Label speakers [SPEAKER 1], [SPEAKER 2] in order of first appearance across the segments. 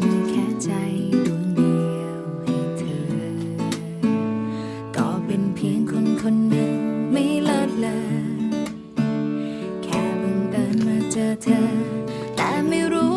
[SPEAKER 1] มีแค่ใจดวงเดียวให้เธอ ก็เป็นเพียงคนคนหนึ่งไม่เลิศเลอแค่บังเอิญมาเจอเธอ แต่ไม่รู้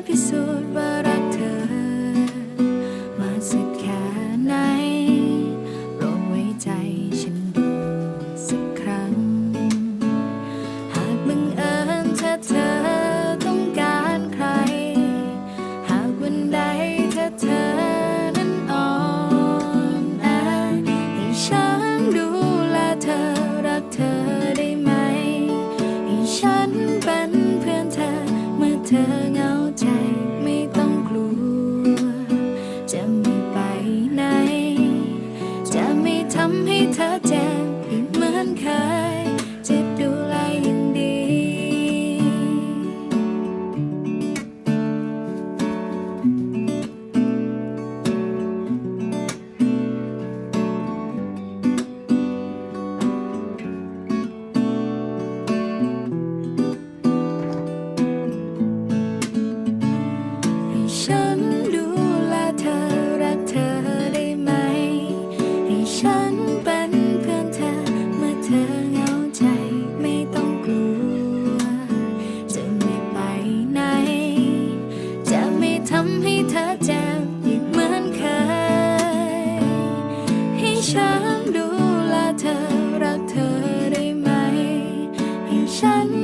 [SPEAKER 1] episode, but I 山。